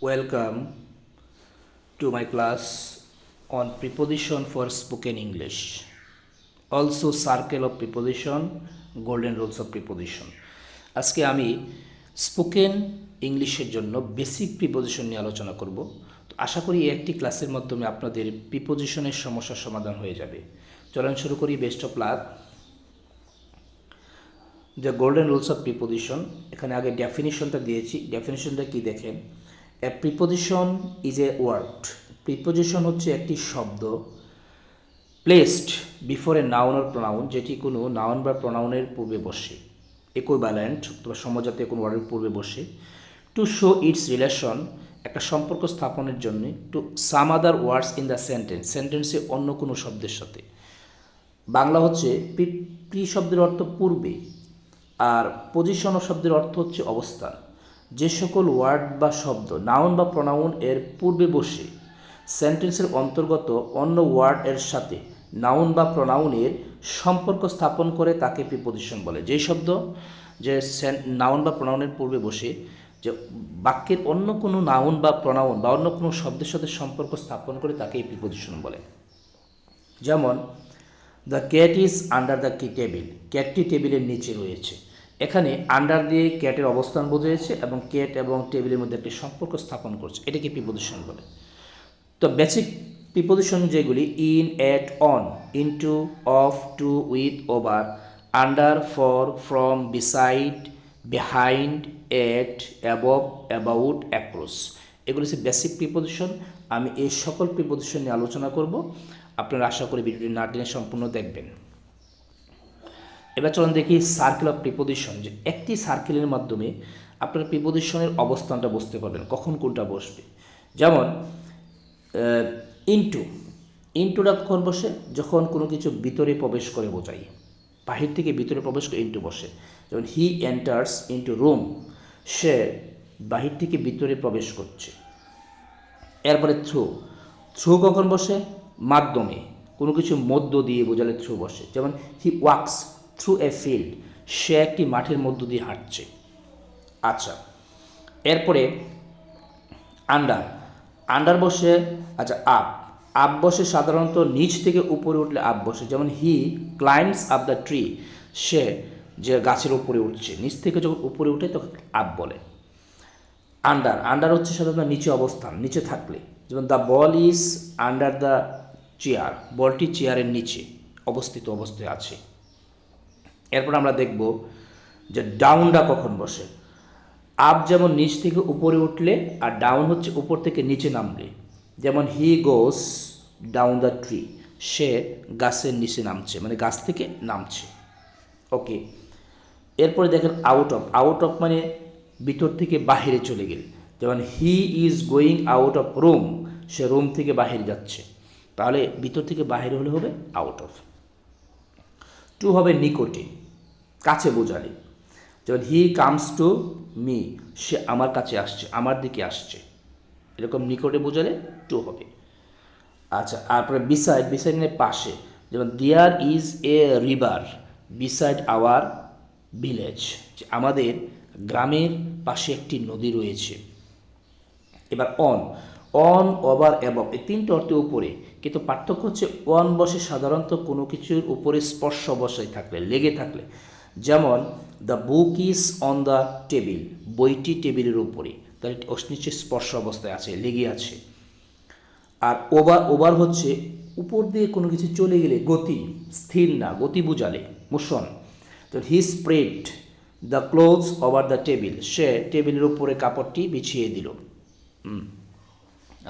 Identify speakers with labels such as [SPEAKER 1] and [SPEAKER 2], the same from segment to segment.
[SPEAKER 1] Welcome to my class on preposition for spoken English. Also circle of preposition, golden rules of preposition. আজকে আমি spoken ইংলিশের জন্য basic preposition নিয়ে আলোচনা করব। তো আশা করি একটি ক্লাসের মাধ্যমে আপনাদের প্রিপোজিশনের সমস্যার সমাধান হয়ে যাবে। চলন শুরু করি best of luck the golden rules of preposition এখানে আগে ডেফিনিশনটা দিয়েছি। ডেফিনিশনটা কি দেখেন? A preposition is a word preposition হচ্ছে একটি শব্দ placed before a noun or pronoun যেটি কোনো নাউন বা প্রোনাউনের পূর্বে বসে ইকুইভ্যালেন্ট অথবা সমজাতে কোনো ওয়ার্ডের পূর্বে বসে টু শো ইটস রিলেশন একটা সম্পর্ক স্থাপনের জন্য to some other words in the sentence সেন্টেন্সে অন্য কোনো শব্দের সাথে। বাংলা হচ্ছে প্রি শব্দের অর্থ পূর্বে, আর পজিশন শব্দের অর্থ হচ্ছে অবস্থান। যে সকল ওয়ার্ড বা শব্দ, নাউন বা প্রনাউন এর পূর্বে বসে, সেন্টেন্সের অন্তর্গত অন্য ওয়ার্ড এর সাথে নাউন বা প্রনাউনের সম্পর্ক স্থাপন করে তাকে প্রিপোজিশন বলে। যেই শব্দ যে নাউন বা প্রনাউনের পূর্বে বসে, যে বাক্যের অন্য কোনো নাউন বা প্রনাউন বা অন্য কোনো শব্দের সাথে সম্পর্ক স্থাপন করে তাকে প্রিপোজিশন বলে। যেমন the cat is under the কি টেবিল ক্যাটটি টেবিলের নিচে রয়েছে। এখানে আন্ডার দিয়ে ক্যাটের অবস্থান বোঝাইছে এবং ক্যাট এবং টেবিলের মধ্যে একটি সম্পর্ক স্থাপন করছে। এটাকে প্রিপোজিশন বলে। তো বেসিক প্রিপোজিশন যেগুলি in at on into of to with over under for from beside behind at above about across এগুলো হচ্ছে বেসিক প্রিপোজিশন আমি এই সকল প্রিপোজিশন নিয়ে আলোচনা করব। আপনারা আশা করি ভিডিওটি না টেনে সম্পূর্ণ দেখবেন। এবার চলুন দেখি সার্কেল অফ প্রিপোজিশন যে একটি সার্কেলের মাধ্যমে আপনার প্রিপোজিশনের অবস্থানটা বুঝতে পারবেন, কখন কোনটা বসবে। যেমন ইনটু ইনটুটা কখন বসে? যখন কোনো কিছু ভিতরে প্রবেশ করে বোঝাই বাহির থেকে ভিতরে প্রবেশ করে ইনটু বসে। যেমন হি এন্টার্স ইনটু রুম সে বাহির থেকে ভিতরে প্রবেশ করছে। এরপরে থ্রু থ্রু কখন বসে? মাধ্যমে। কোনো কিছু মধ্য দিয়ে বোঝালে থ্রু বসে। যেমন he walks through a field সে একটি মাঠের মধ্য দিয়ে হাঁটছে। আচ্ছা এরপরে আন্ডার আন্ডার বসে আচ্ছা আপ আপ বসে সাধারণত নিচ থেকে উপরে উঠলে আপ বসে, যেমন he climbs up the tree সে যে গাছের উপরে উঠছে, নিচ থেকে যখন উপরে উঠে তখন আপ বলে। আন্ডার আন্ডার হচ্ছে সাধারণত নিচে অবস্থান, নিচে থাকলে, যেমন the ball is under the chair বলটি চেয়ারের নিচে, অবস্থিত অবস্থায় আছে। এরপর আমরা দেখব যে ডাউনটা কখন বসে। আপ যেমন নিচ থেকে উপরে উঠলে আর ডাউন হচ্ছে উপর থেকে নিচে নামলে। যেমন he goes down the tree, সে গাছের নিচে নামছে মানে গাছ থেকে নামছে। ওকে, এরপরে দেখেন আউট অফ আউট অফ মানে ভিতর থেকে বাহিরে চলে গেলে। যেমন he is going out of room, say room থেকে বাহির যাচ্ছে। তাহলে ভিতর থেকে বাহির হলে হবে আউট অফ। টু হবে নিকটে কাছে বোঝালে যেমন হি কামস টু মি, সে আমার কাছে আসছে, আমার দিকে আসছে। এরকম নিকটে বোঝালে টু হবে। আচ্ছা তারপরে বিসাইড বিসাইড মানে পাশে। যেমন there is a river beside our village আমাদের গ্রামের পাশে একটি নদী রয়েছে। এবার অন অন ওভার অ্যাবভ এই তিনটে অর্থে উপরে কিন্তু পার্থক্য হচ্ছে ওয়ান বসে সাধারণত কোনো কিছুর উপরে স্পর্শ বসায় থাকলে, লেগে থাকলে। যেমন, the book is on the table বইটি টেবিলের উপরে। তাহলে নিচে স্পর্শ অবস্থায় আছে, লেগে আছে। আর ওভার ওভার হচ্ছে উপর দিয়ে কোনো কিছু চলে গেলে গতি স্থির না, গতি বুঝালে, মোশন। তো he spread the clothes over the table. সে টেবিলের উপরে কাপড়টি বিছিয়ে দিল।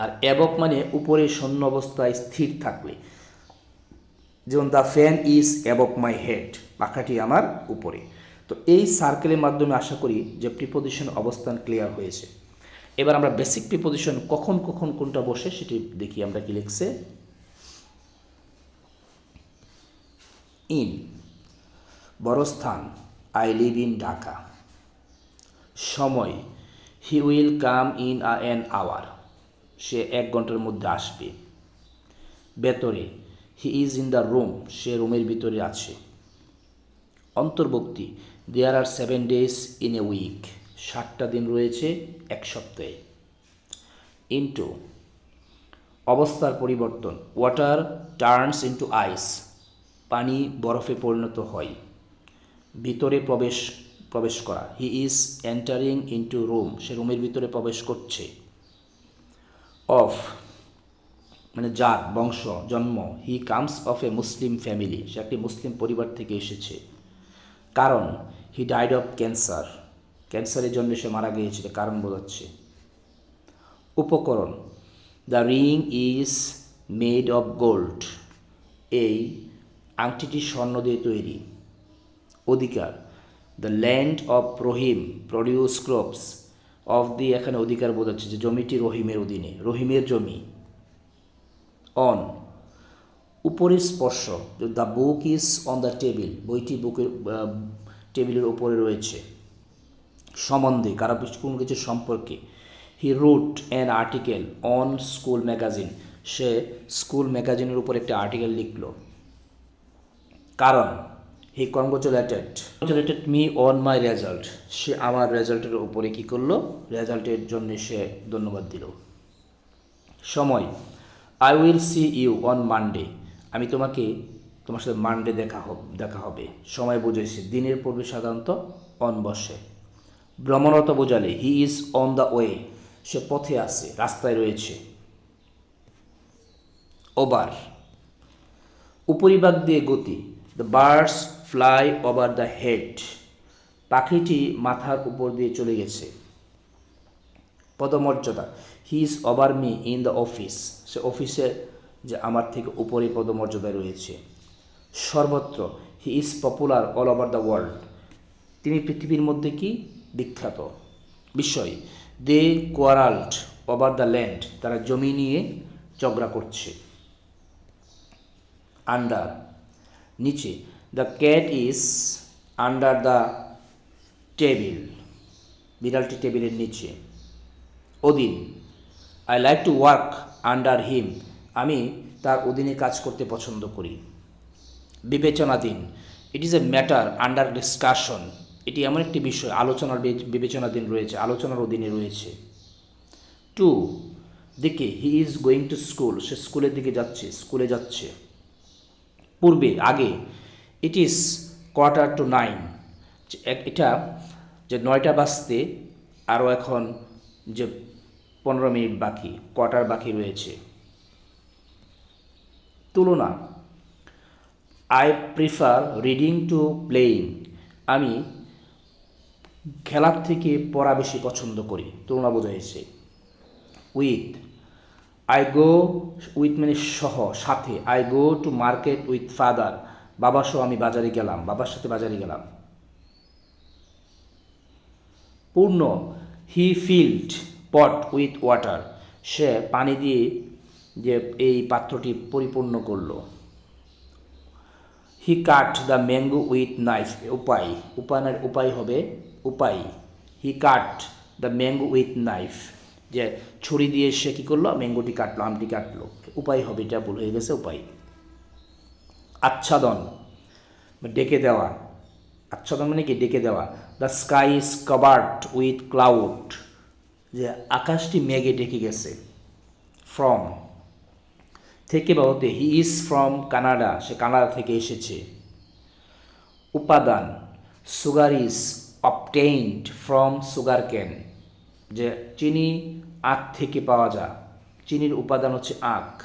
[SPEAKER 1] আর অ্যাবক মানে উপরে শূন্য অবস্থায় স্থির থাকলে যেমন the fan is above my head পাখাটি আমার উপরে। তো এই সার্কেলের মাধ্যমে আশা করি যে প্রিপোজিশন অবস্থান ক্লিয়ার হয়েছে। এবার আমরা বেসিক প্রিপোজিশন কখন কখন কোনটা বসে সেটি দেখি আমরা কি লিখছে? ইন বড় স্থান আই লিভ ইন ঢাকা সময় he will come in a an hour সে এক ঘণ্টার মধ্যে আসবে। ভেতরে he is in the room সে রুমের ভিতরে আছে। অন্তর্ভুক্তি there are seven days in a week ষাটটা দিন রয়েছে এক সপ্তাহে। ইন্টু অবস্থার পরিবর্তন ওয়াটার টার্নস ইন্টু আইস পানি বরফে পরিণত হয়। ভিতরে প্রবেশ প্রবেশ করা he is entering into room সে রুমের ভিতরে প্রবেশ করছে। অফ মানে যার বংশ, জন্ম he comes of a Muslim family সে একটি মুসলিম পরিবার থেকে এসেছে। কারণ হি ডাইড অফ ক্যান্সার ক্যান্সারের জন্য সে মারা গিয়েছিল, কারণ বোঝাচ্ছে। উপকরণ the ring is made of gold এই আংটিটি স্বর্ণ দিয়ে তৈরি। অধিকার the land of Rahim produce crops of the এখানে অধিকার বোঝাচ্ছে যে জমিটি রহিমের অধীনে, রহিমের জমি। অন উপরের স্পর্শ the book is on the table বইটি বুকের টেবিলের উপরে রয়েছে। সম্বন্ধে কারও কোনো কিছু সম্পর্কে। He wrote an article on school magazine say school ম্যাগাজিনের উপর একটা আর্টিকেল লিখল। কারণ he congratulated congratulated me on my result সে আমার রেজাল্টের উপরে কী করল? রেজাল্টের জন্য সে ধন্যবাদ দিল। সময় I will see you on Monday আমি তোমাকে তোমার সাথে মানডে দেখা হবে দেখা হবে। সময় বুঝেছি। দিনের পূর্বে সাধারণত অন বসে। ভ্রমণরত বোঝালে he is on the way সে পথে আছে রাস্তায় রয়েছে। ওবার উপরিভাগ দিয়ে গতি। The birds fly over the head. পাখিটি মাথার উপর দিয়ে চলে গেছে। পদমর্যাদা, he is over me in the office. সে অফিসে যে আমার থেকে উপরে পদমর্যাদায় রয়েছে। সর্বত্র, he is popular all over the world. তিনি পৃথিবীর মধ্যে কি? বিখ্যাত। বিষয়, they quarrelled over the land, তারা জমি নিয়ে ঝগড়া করছে। আন্ডার, নিচে the cat is under the table বিড়ালটি টেবিলের নিচে অধীন I like to work under him আমি তার অধীনে কাজ করতে পছন্দ করি। বিবেচনাধীন it is a matter under discussion এটি এমন একটি বিষয়। আলোচনার বিবেচনাধীন রয়েছে। আলোচনার অধীনে রয়েছে। টু দিকে he is going to school সে স্কুলের দিকে যাচ্ছে। স্কুলে যাচ্ছে। পূর্বে, আগে it is quarter to nine এটা যে নয়টা বাজতে আরও এখন যে পনেরো মিনিট বাকি, কোয়ার্টার বাকি রয়েছে। তুলনা। I prefer reading to playing আমি খেলার থেকে পড়া বেশি পছন্দ করি। তুলনা বোঝাইছে উইথ আই গো উইথ মানে সহ, সাথে। I go to market with father বাবা সহ আমি বাজারে গেলাম, বাবার সাথে বাজারে গেলাম। পূর্ণ he filled pot with water সে পানি দিয়ে যে এই পাত্রটি পরিপূর্ণ করল। He cut the mango with knife উপায়, উপানের উপায় হবে উপায়। He cut the mango with knife যে ছুরি দিয়ে সে কী করল? ম্যাঙ্গোটি কাটলো, আমটি কাটলো। উপায় হবে, এটা ভুল হয়ে গেছে, উপায়। আচ্ছাদন, ডেকে দেওয়া। আচ্ছাদন মানে কি? ডেকে দেওয়া। The sky is covered with cloud যে আকাশটি মেঘে ডেকে গেছে। ফ্রম থেকে বা হতে হি ইজ ফ্রম কানাডা সে কানাডা থেকে এসেছে। উপাদান sugar is obtained from sugar cane যে চিনি আখ থেকে পাওয়া যায়। চিনির উপাদান হচ্ছে আখ।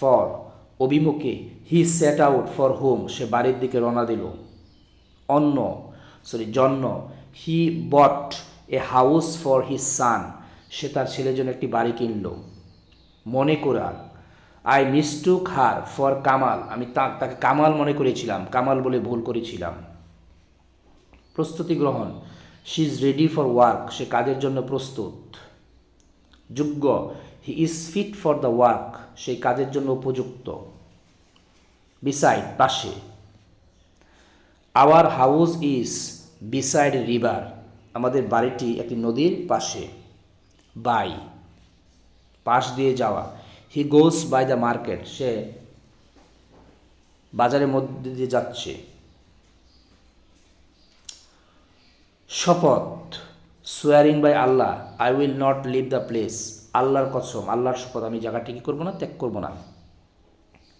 [SPEAKER 1] ফর অভিমুখে he set out for home সে বাড়ির দিকে রওনা দিল। অন্য সরি জন্য। He bought a house for his son সে তার ছেলের জন্য একটি বাড়ি কিনলো। মনে করা I mistook her for Kamal আমি তাকে কামাল মনে করেছিলাম। কামাল বলে ভুল করেছিলাম। প্রস্তুতি গ্রহণ। She is ready for work সে কাজের জন্য প্রস্তুত। যোগ্য। He is fit for the work সেই কাজের জন্য উপযুক্ত। বিসাইড পাশে। Our house is beside river আমাদের বাড়িটি একটি নদীর পাশে। বাই পাশ দিয়ে যাওয়া। He goes by the market সে বাজারের মধ্যে দিয়ে যাচ্ছে। শপথ। Swearing by Allah I will not leave the place আল্লাহর কসম, আল্লাহর শপথ, আমি জায়গাটি কী করব না? ত্যাগ করব না।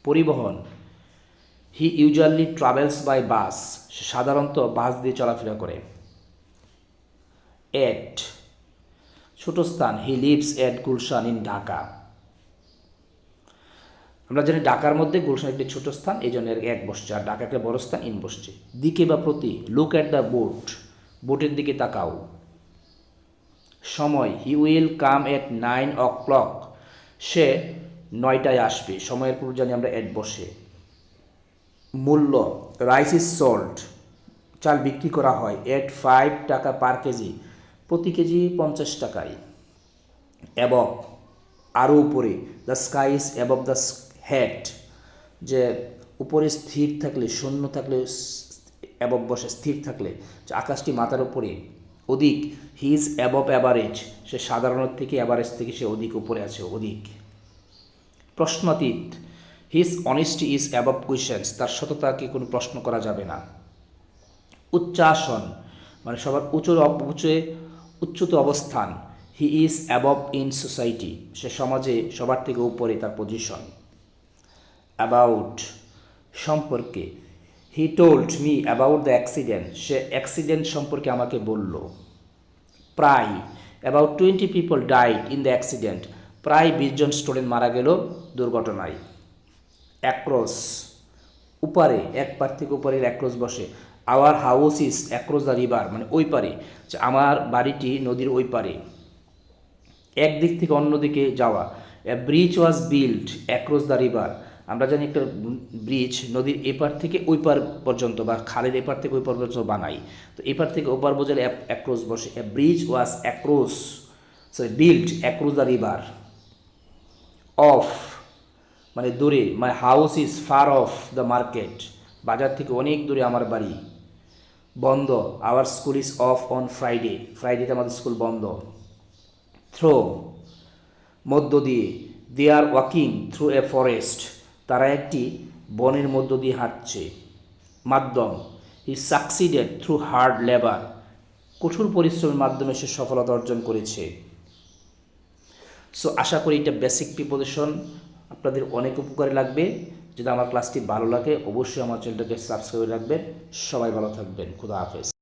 [SPEAKER 1] পরিবহন। He usually travels by bus সাধারণত বাস দিয়ে চলাফেরা করে। এট ছোট স্থান he lives at Gulshan in Dhaka আমরা জানি ঢাকার মধ্যে গুলশান একটি ছোট স্থান, এই জন্য এক বসছে, আর ঢাকা একটা বড় স্থান, ইন বসছে। দিকে বা প্রতি লুক অ্যাট দ্য বোট বোটের দিকে তাকাও। সময়। He will come at nine o'clock সে নয়টায় আসবে। সময়ের পূর্ব জানি আমরা এট বসে। মূল্য রাইস ইজ সোল্ড চাল বিক্রি করা হয়। এট ফাইভ টাকা পার কেজি। প্রতি কেজি পঞ্চাশ টাকায়। এবং আরও উপরে। The sky is above the head যে উপরে স্থির থাকলে, শূন্য থাকলে অ্যাবভ বসে, স্থির থাকলে। আকাশটি মাথার উপরে। অধিক হি ইজ অ্যাবভ অ্যাভারেজ সে সাধারণত থেকে অ্যাভারেজ থেকে সে অধিক উপরে আছে, অধিক। প্রশ্নাতীত his honesty is above questions তার সততাকে কোনো প্রশ্ন করা যাবে না। উচ্চাসন মানে সবার উঁচু উঁচুয়ে উচ্চত অবস্থান he is above in society সে সমাজে সবার থেকে উপরে তার পজিশন অ্যাবাউট সম্পর্কে he told me about the accident say accident সম্পর্কে আমাকে বলল। প্রায় about twenty people died in the accident প্রায় বিশজন স্টুডেন্ট মারা গেল দুর্ঘটনায়। অ্যাক্রস উপারে, এক পার থেকে অ্যাক্রস বসে। Our house is across the river মানে ওই পারে। আমার বাড়িটি নদীর ওই পারে। একদিক থেকে অন্যদিকে যাওয়া। A bridge was build across the river আমরা জানি একটা ব্রিজ নদীর এপার থেকে ওই পার পর্যন্ত বা খালের এপার থেকে ওই পার পর্যন্ত বানাই। তো এপার থেকে ওপার বোঝালে অ্যাক্রস বসে। A bridge was across sorry build across the river off মানে দূরে my house is far off the market বাজার থেকে অনেক দূরে আমার বাড়ি। বন্ধ। Our school is off on Friday ফ্রাইডেতে আমাদের স্কুল বন্ধ। থ্রো মধ্য দিয়ে। They are walking through a forest তারা একটি বনের মধ্য দিয়ে হাঁটছে। মাধ্যম he succeeded through hard labour কঠোর পরিশ্রমের মাধ্যমে সে সফলতা অর্জন করেছে। সো আশা করি এটা বেসিক প্রিপোজিশন আপনাদের অনেক উপকারে লাগবে। যদি আমার ক্লাসটি ভালো লাগে, অবশ্যই আমার চ্যানেলটাকে সাবস্ক্রাইব রাখবেন। সবাই ভালো থাকবেন। খুদা হাফেজ।